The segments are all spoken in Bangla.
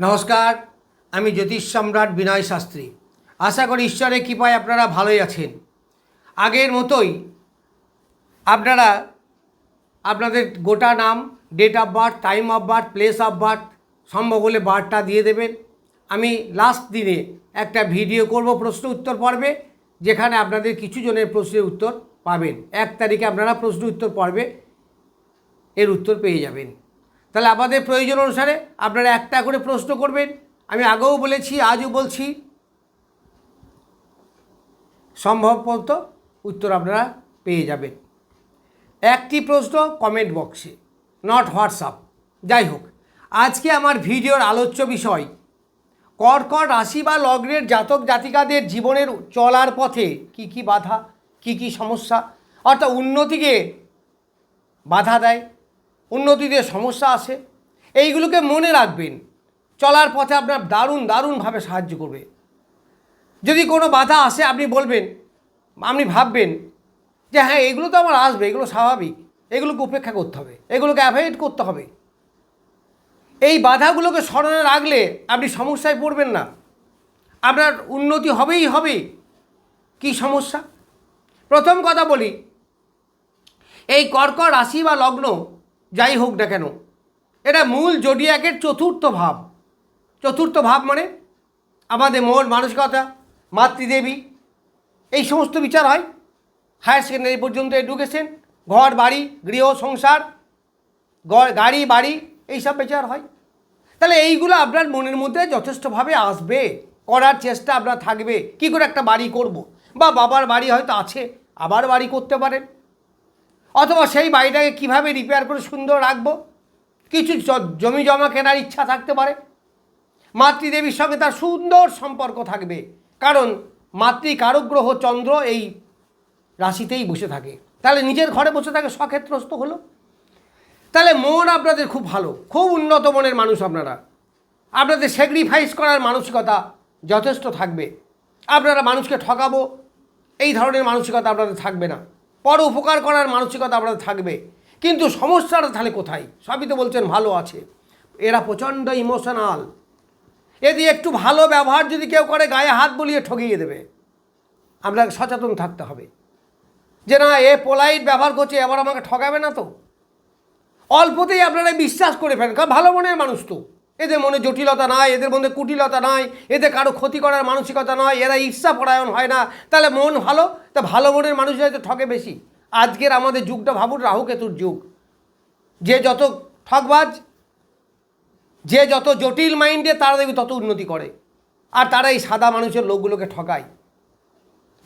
নমস্কার, আমি জ্যোতিষ সম্রাট বিনয় শাস্ত্রী। আশা করি ঈশ্বরের কৃপায় আপনারা ভালোই আছেন। আগের মতোই আপনারা, আপনাদের গোটা নাম date of birth time of birth place of birth সম্ভব হলে বার্থটা দিয়ে দেবেন। আমি লাস্ট দিনে একটা ভিডিও করব প্রশ্ন উত্তর পর্বে, যেখানে আপনাদের কিছু জনের প্রশ্নের উত্তর পাবেন। এক তারিখে আপনারা প্রশ্ন উত্তর পর্বে এর উত্তর পেয়ে যাবেন। তাহলে আমাদের প্রয়োজন অনুসারে আপনারা একটা করে প্রশ্ন করবেন। আমি আগেও বলেছি, আজও বলছি। সম্ভবত উত্তর আপনারা পেয়ে যাবেন। একটি প্রশ্ন কমেন্ট বক্সে নট হোয়াটসঅ্যাপ যাই হোক, আজকে আমার ভিডিওর আলোচ্য বিষয়, কর্কট রাশি বা লগ্নের জাতক জাতিকাদের জীবনের চলার পথে কি কি বাধা, কি কি সমস্যা, অর্থাৎ উন্নতিকে বাধা দেয় উন্নতিতে সমস্যা আসে এইগুলোকে মনে রাখবেন। চলার পথে আপনার দারুণ, দারুণভাবে সাহায্য করবে। যদি কোনো বাধা আসে, আপনি বলবেন, আপনি ভাববেন যে হ্যাঁ এগুলো তো আমার আসবে, এগুলো স্বাভাবিক, এগুলোকে উপেক্ষা করতে হবে, এগুলোকে অ্যাভয়েড করতে হবে। এই বাধাগুলোকে স্মরণে রাখলে আপনি সমস্যায় পড়বেন না। আপনার উন্নতি হবেই হবে। কি সমস্যা? প্রথম কথা বলি, এই কর্কট রাশি বা লগ্ন যাই হোক না কেন, এটা মূল জোডিয়াকের চতুর্থ ভাব। চতুর্থ ভাব মানে আমাদের মন, মানসিকতা, মাতৃদেবী। এই সমস্ত বিচার হয়। হায়ার সেকেন্ডারি পর্যন্ত এডুকেশন, ঘর, বাড়ি, গৃহ, সংসার গাড়ি, বাড়ি, এইসব বিচার হয়। তাহলে এইগুলো আপনার মনের মধ্যে যথেষ্টভাবে আসবে, করার চেষ্টা আপনার থাকবে। কি করে একটা বাড়ি করব। বা বাবার বাড়ি হয়তো আছে, আবার বাড়ি করতে পারেন। অথবা সেই বাড়িটাকে কীভাবে রিপেয়ার করে সুন্দর রাখব? কিছু জমি জমা কেনার ইচ্ছা থাকতে পারে। মাতৃদেবীর সঙ্গে তার সুন্দর সম্পর্ক থাকবে। কারণ মাতৃ কারুগ্রহ চন্দ্র এই রাশিতেই বসে থাকে। তাহলে নিজের ঘরে বসে থাকে সক্ষেত্রস্থ হলো। তাহলে মন আপনাদের খুব ভালো, খুব উন্নত মনের মানুষ আপনারা। আপনাদের স্যাক্রিফাইস করার মানসিকতা যথেষ্ট থাকবে। আপনারা মানুষকে ঠকাবো, এই ধরনের মানসিকতা আপনাদের থাকবে না। পর উপকার করার মানসিকতা আপনাদের থাকবে। কিন্তু সমস্যাটা তাহলে কোথায়? সবই তো বলছেন ভালো আছে। এরা প্রচণ্ড ইমোশনাল এদি একটু ভালো ব্যবহার যদি কেউ করে, গায়ে হাত বলিয়ে ঠকিয়ে দেবে। আপনাকে সচেতন থাকতে হবে। যে না, এ পোলাইট ব্যবহার করছে, এবার আমাকে ঠকাবে না তো? অল্পতেই আপনারা বিশ্বাস করে ফেলেন, কারণ ভালো মনের মানুষ তো। এদের মনে জটিলতা নাই, এদের মধ্যে কুটিলতা নাই, এদের কারও ক্ষতি করার মানসিকতা নয় এরা ঈর্ষা পরায়ণ হয় না। তাহলে মন ভালো? তা ভালো মনের মানুষরাই তো ঠকে বেশি। আজকের আমাদের যুগটা ভাবুন রাহু কেতুর যুগ। যে যত ঠকবাজ যে যত জটিল মাইন্ডে, তারা দেখবে তত উন্নতি করে। আর তারা এই সাদা মানুষের লোকগুলোকে ঠকায়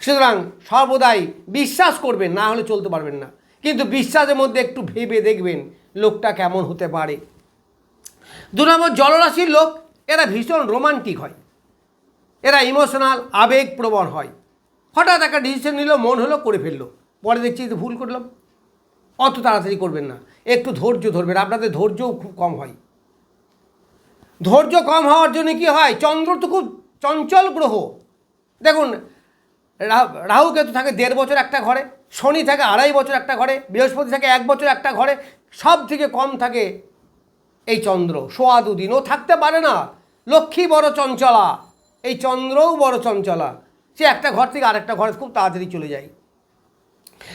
সুতরাং সর্বদাই বিশ্বাস করবেন, না হলে চলতে পারবেন না। কিন্তু বিশ্বাসের মধ্যে একটু ভেবে দেখবেন, লোকটা কেমন হতে পারে। দু নম্বর জলরাশির লোক, এরা ভীষণ রোমান্টিক হয়। এরা ইমোশনাল আবেগপ্রবণ হয়। হঠাৎ একটা ডিসিশন নিল, মন হলো, করে ফেলল। পরে দেখছি যে ভুল করলাম। অত তাড়াতাড়ি করবেন না। একটু ধৈর্য ধরবেন। আপনাদের ধৈর্যও খুব কম হয়। ধৈর্য কম হওয়ার জন্য কি হয়? চন্দ্র তো খুব চঞ্চল গ্রহ। দেখুন, রাহু কেতু থাকে দেড় বছর একটা ঘরে, শনি থাকে আড়াই বছর একটা ঘরে, বৃহস্পতি থাকে এক বছর একটা ঘরে সব থেকে কম থাকে এই চন্দ্র। সোয়া দুদিনও থাকতে পারে না। লক্ষ্মী বড় চঞ্চলা। এই চন্দ্রও বড় চঞ্চলা। সে একটা ঘর থেকে আরেকটা ঘরে খুব তাড়াতাড়ি চলে যায়।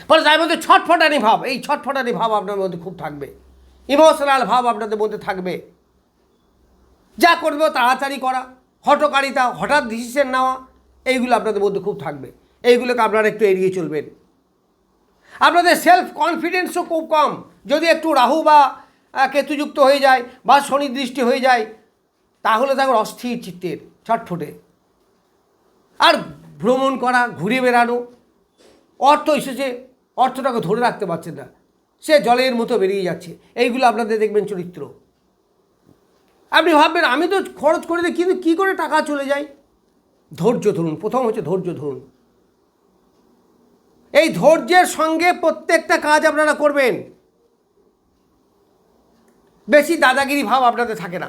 ফলে তার মধ্যে ছটফটানি ভাব। এই ছটফটানি ভাব আপনার মধ্যে খুব থাকবে। ইমোশনাল ভাব আপনাদের মধ্যে থাকবে। যা করবে তাড়াতাড়ি করা। হটকারিতা হঠাৎ ডিসিশন নেওয়া, এইগুলো আপনাদের মধ্যে খুব থাকবে। এইগুলোকে আপনারা একটু এড়িয়ে চলবেন। আপনাদের সেলফ কনফিডেন্সও খুব কম। যদি একটু রাহু বা কেতুযুক্ত হয়ে যায় বা শনি দৃষ্টি হয়ে যায়, তাহলে তাকে অস্থির চিত্তের, ছটফটে। আর ভ্রমণ করা, ঘুরে বেড়ানো, অর্থ এসেছে, অর্থটাকে ধরে রাখতে পারছেন না। সে জলের মতো বেরিয়ে যাচ্ছে। এইগুলো আপনাদের দেখবেন চরিত্র। আপনি ভাববেন, আমি তো খরচ করে দিই, কিন্তু কী করে টাকা চলে যায়? ধৈর্য ধরুন, প্রথম হচ্ছে ধৈর্য ধরুন। এই ধৈর্যের সঙ্গে প্রত্যেকটা কাজ আপনারা করবেন। বেশি দাদাগিরি ভাব আপনাদের থাকে না।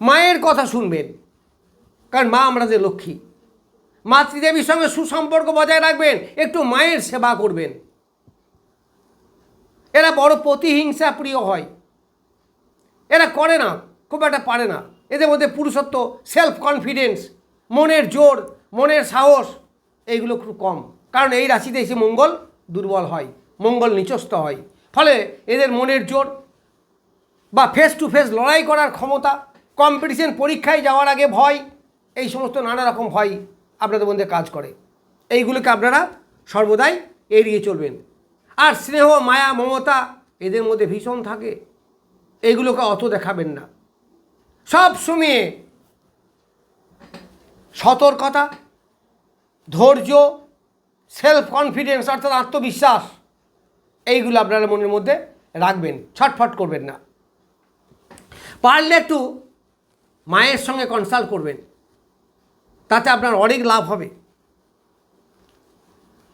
মায়ের কথা শুনবেন, কারণ মা আমাদের লক্ষ্মী। মাতৃদেবীর সঙ্গে সুসম্পর্ক বজায় রাখবেন, একটু মায়ের সেবা করবেন। এরা বড় প্রতিহিংসা প্রিয় হয়। এরা করে না, খুব একটা পারে না। এদের মধ্যে পুরুষত্ব সেলফ কনফিডেন্স মনের জোর, মনের সাহস, এইগুলো খুব কম। কারণ এই রাশিতে এসে মঙ্গল দুর্বল হয়, মঙ্গল নিচস্ত হয়। ফলে এদের মনের জোর বা ফেস টু ফেস লড়াই করার ক্ষমতা কম্পিটিশন পরীক্ষায় যাওয়ার আগে ভয়, এই সমস্ত নানা রকম ভয় আপনাদের মধ্যে কাজ করে। এইগুলোকে আপনারা সর্বদাই এড়িয়ে চলবেন। আর স্নেহ, মায়া, মমতা এদের মধ্যে ভীষণ থাকে। এইগুলোকে অত দেখাবেন না। সব সময়ে সতর্কতা, ধৈর্য সেলফ কনফিডেন্স অর্থাৎ আত্মবিশ্বাস এইগুলো আপনারা মনের মধ্যে রাখবেন, ছটফট করবেন না। পারলে একটু মায়ের সঙ্গে কনসাল্ট করবেন, তাতে আপনার অনেক লাভ হবে।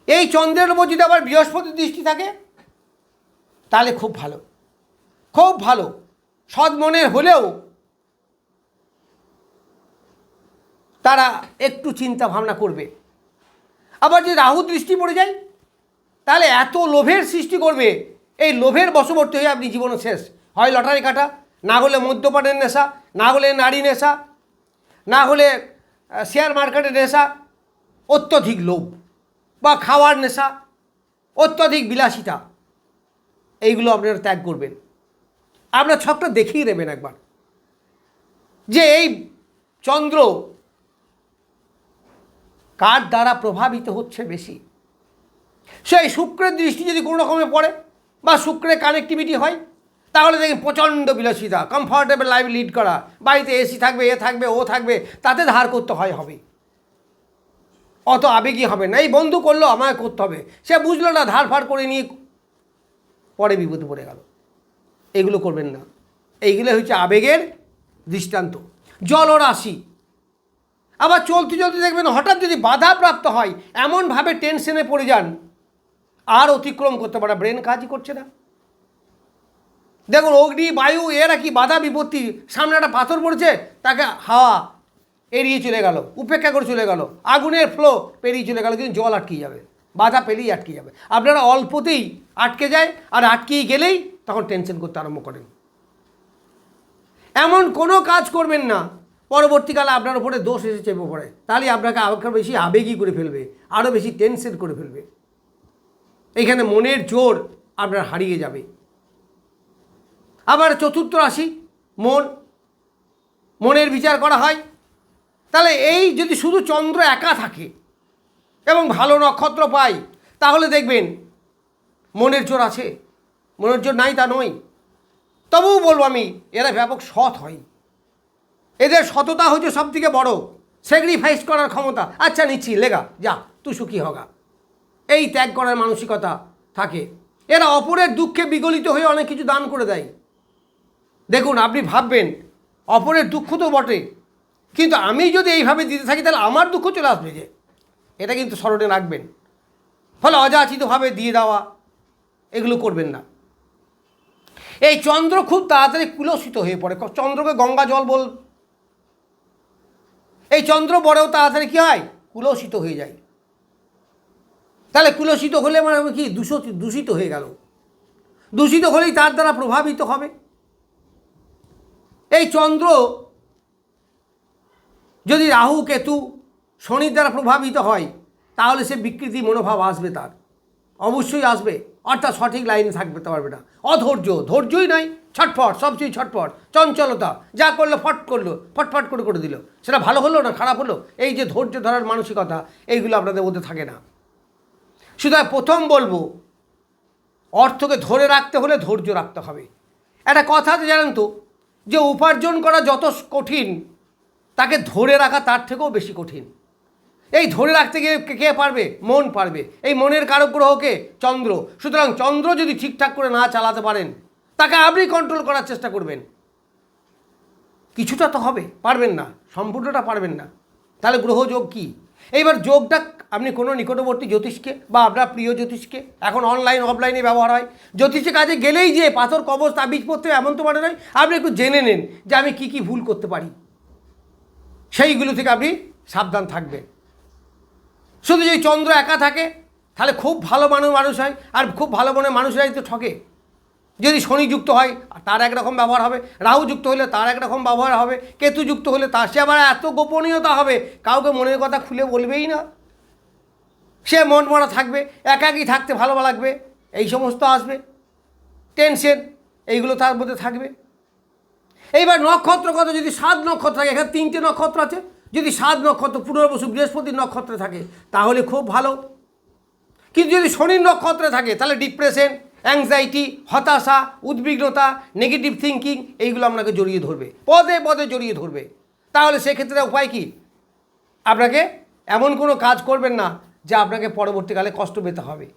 এই চন্দ্রের উপর যদি আবার বৃহস্পতির দৃষ্টি থাকে, তাহলে খুব ভালো। খুব ভালো। সৎ মনের হলেও তারা একটু চিন্তা ভাবনা করবে। আবার যদি রাহু দৃষ্টি পড়ে যায় তাহলে এত লোভের সৃষ্টি করবে। এই লোভের বশবর্তী হয়ে আপনি জীবনে শেষ। হয় লটারি কাটা, না হলে মদ্যপানের নেশা, না হলে নারী নেশা, না হলে শেয়ার মার্কেটের নেশা, অত্যধিক লোভ বা খাওয়ার নেশা, অত্যধিক বিলাসিতা, এইগুলো আপনারা ত্যাগ করবেন। আপনার ছকটা দেখিয়ে দেবেন একবার। যে এই চন্দ্র কার দ্বারা প্রভাবিত হচ্ছে বেশি? সেই শুক্রের দৃষ্টি যদি কোনো রকমে পড়ে বা শুক্রের কানেক্টিভিটি হয়, তাহলে দেখেন প্রচণ্ড বিলাসিতা কমফর্টেবল লাইফ লিড করা, বাড়িতে এসি থাকবে এ থাকবে ও থাকবে, তাতে ধার করতে হয় হবে। অত আবেগী হবে না। এই বন্ধু করল, আমায় করতে হবে। সে বুঝলো না, ধার ফার করে নিয়ে পরে বিপদে পড়ে গেল। এগুলো করবেন না। এইগুলো হচ্ছে আবেগের দৃষ্টান্ত। জলরাশি আবার চলতে চলতে দেখবেন হঠাৎ যদি বাধা প্রাপ্ত হয়, এমনভাবে টেনশনে পড়ে যান আর অতিক্রম করতে পারে ব্রেন কাজই করছে না। দেখুন, অগ্নি, বায়ু, এরা কি বাধা বিপত্তি, সামনে একটা পাথর পড়ছে, তাকে হাওয়া এড়িয়ে চলে গেল, উপেক্ষা করে চলে গেল, আগুনের ফ্লো পেরিয়ে চলে গেল, কিন্তু জল আটকে যাবে, বাধা পেলেই আটকে যাবে। আপনারা অল্পতেই আটকে যায়, আর আটকেই গেলেই তখন টেনশন করতে আরম্ভ করেন। এমন কোনো কাজ করবেন না, পরবর্তীকালে আপনার উপরে দোষ এসে চেপে পড়ে তাহলে আপনাকে আরও বেশি আবেগী করে ফেলবে আরও বেশি টেনশন করে ফেলবে। এখানে মনের জোর আপনার হারিয়ে যাবে। আবার চতুর্থ রাশি, মন, মনের বিচার করা হয়। তাহলে এই যদি শুধু চন্দ্র একা থাকে এবং ভালো নক্ষত্র পাই, তাহলে দেখবেন মনের জোর আছে। মনের জোর নাই তা নয়। তবুও বলব আমি, এরা ব্যাপক সৎ হয়। এদের সততা হচ্ছে সব থেকে বড়। স্যাক্রিফাইস করার ক্ষমতা। আচ্ছা নিচ্ছি, লেগা, যা, তুই সুখী হগা। এই ত্যাগ করার মানসিকতা থাকে। এরা অপরের দুঃখে বিগলিত হয়ে অনেক কিছু দান করে দেয়। দেখুন, আপনি ভাববেন, অপরের দুঃখ তো বটে। কিন্তু আমি যদি এইভাবে দিতে থাকি, তাহলে আমার দুঃখ চলে আসবে যে। এটা কিন্তু স্মরণে রাখবেন। ফলে অযাচিতভাবে দিয়ে দেওয়া, এগুলো করবেন না। এই চন্দ্র খুব তাড়াতাড়ি কুলসিত হয়ে পড়ে। চন্দ্রকে গঙ্গা জল বল এই চন্দ্র বড়েও তাড়াতাড়ি কী হয়? কুলসিত হয়ে যায়। তাহলে কুলসিত হলে মানে কি দূষিত দূষিত হয়ে গেল? দূষিত হলেই তার দ্বারা প্রভাবিত হবে? এই চন্দ্র যদি রাহু, কেতু, শনির দ্বারা প্রভাবিত হয়, তাহলে সে বিকৃতি মনোভাব আসবে তার। অবশ্যই আসবে। অর্থাৎ সঠিক লাইনে থাকতে পারবে না। অধৈর্য, ধৈর্যই নাই। ছটফট, সবচেয়ে ছটফট, চঞ্চলতা, যা করল ফট করল ফটফট করে করে দিল। সেটা ভালো হলো না খারাপ হলো? এই যে ধৈর্য ধরার মানসিকতা, এইগুলো আপনাদের মধ্যে থাকে না। সুতরাং প্রথম বলব, অর্থকে ধরে রাখতে হলে ধৈর্য রাখতে হবে। একটা কথা জানেন তো, যে উপার্জন করা যত কঠিন, তাকে ধরে রাখা তার থেকেও বেশি কঠিন। এই ধরে রাখতে গিয়ে কে- পারবে? মন পারবে। এই মনের কারক গ্রহকে চন্দ্র। সুতরাং চন্দ্র যদি ঠিকঠাক করে না চালাতে পারেন, তাকে আপনি কন্ট্রোল করার চেষ্টা করবেন। কিছুটা তো হবে, পারবেন না, সম্পূর্ণটা পারবেন না। তাহলে গ্রহযোগ কি? এইবার যোগটা আপনি কোনো নিকটবর্তী জ্যোতিষকে বা আপনার প্রিয় জ্যোতিষকে, এখন অনলাইন অফলাইনে ব্যবহার হয়। জ্যোতিষের কাজে গেলেই যে পাথর কবচ তাবিজ পড়তে এমন তো মানে নয়, আপনি একটু জেনে নেন যে আমি কি কি ভুল করতে পারি। সেইগুলো থেকে আপনি সাবধান থাকবেন। শুধু যদি চন্দ্র একা থাকে, তাহলে খুব ভালো মানুষ মানুষ হয়, আর খুব ভালো মনে মানুষরাই তো ঠকে। যদি শনি যুক্ত হয় তার একরকম ব্যবহার হবে, রাহু যুক্ত হলে তার একরকম ব্যবহার হবে, কেতু যুক্ত হলে তার। সে আবার এত গোপনীয়তা হবে, কাউকে মনের কথা খুলে বলবেই না। সে মন মরা থাকবে, একাকী থাকতে ভালো লাগবে, এই সমস্ত আসবে টেনশন এইগুলো তার মধ্যে থাকবে। এইবার নক্ষত্র কত? যদি সাত নক্ষত্র থাকে, এখানে তিনটে নক্ষত্র আছে, যদি সাত নক্ষত্র, পুনর্বসু বৃহস্পতির নক্ষত্রে থাকে, তাহলে খুব ভালো। কিন্তু যদি শনির নক্ষত্রে থাকে, তাহলে ডিপ্রেশন অ্যাংজাইটি হতাশা, উদ্বিগ্নতা নেগেটিভ থিঙ্কিং এইগুলো আপনাকে জড়িয়ে ধরবে, পদে পদে জড়িয়ে ধরবে। তাহলে সেক্ষেত্রে উপায় কি? আপনাকে এমন কোনো কাজ করবেন না যা আপনাকে পরবর্তীকালে কষ্ট পেতে হবে।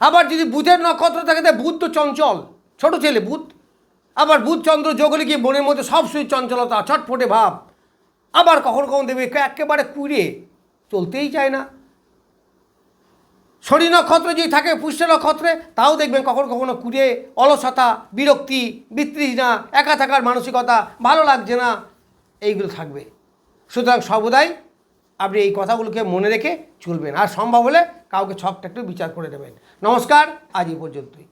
আবার যদি বুধের নক্ষত্র থাকে তাহলে বুধ তো চঞ্চল, ছোট ছেলে বুধ। আবার বুধ চন্দ্র যোগ হলে কি মনের মধ্যে সবসময় চঞ্চলতা, ছটফটে ভাব। আবার কখনো কখনো দেবে একেবারে কুড়ে, চলতেই চায় না। শনি নক্ষত্র যদি থাকে, পুষ্য নক্ষত্রে, তাও দেখবেন কখনো কখনো কুড়ে, অলসতা, বিরক্তি, বিতৃষ্ণা, একা থাকার মানসিকতা, ভালো লাগছে না, এইগুলো থাকবে। সুতরাং সর্বদাই আপনি এই কথাগুলোকে মনে রেখে চলবেন। আর সম্ভব হলে কাউকে ছকটা একটু বিচার করে নেবেন। নমস্কার, আজ এই পর্যন্তই।